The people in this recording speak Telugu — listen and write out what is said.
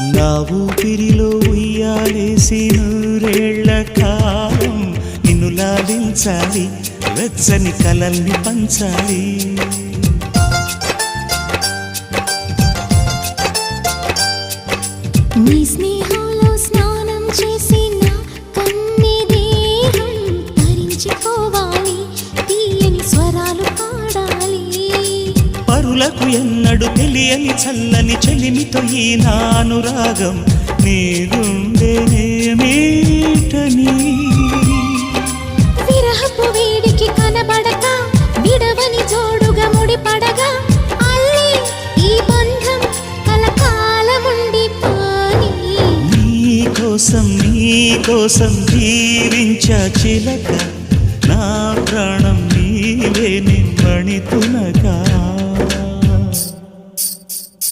నా ఊపిరిలో ఉయ్యాలేసి నూరేళ్ళ కాలం నిన్ను లాభించాలి వెచ్చని కలల్ని పంచాలి. నీ స్నేహ పరులకు ఎన్నడు తెలియని చల్లని చెలిమితో ఈ నా అనురాగం నీ గుండెనేమీటని విరహపు వేడికి కనబడక విడవని జోడుగా ముడిపడగా అల్లి ఈ బంధం కలకాలముండిపోని నీ కోసం నీ కోసం జీవించ చిలక నా ప్రాణం నీవే నిమ్మణి తునక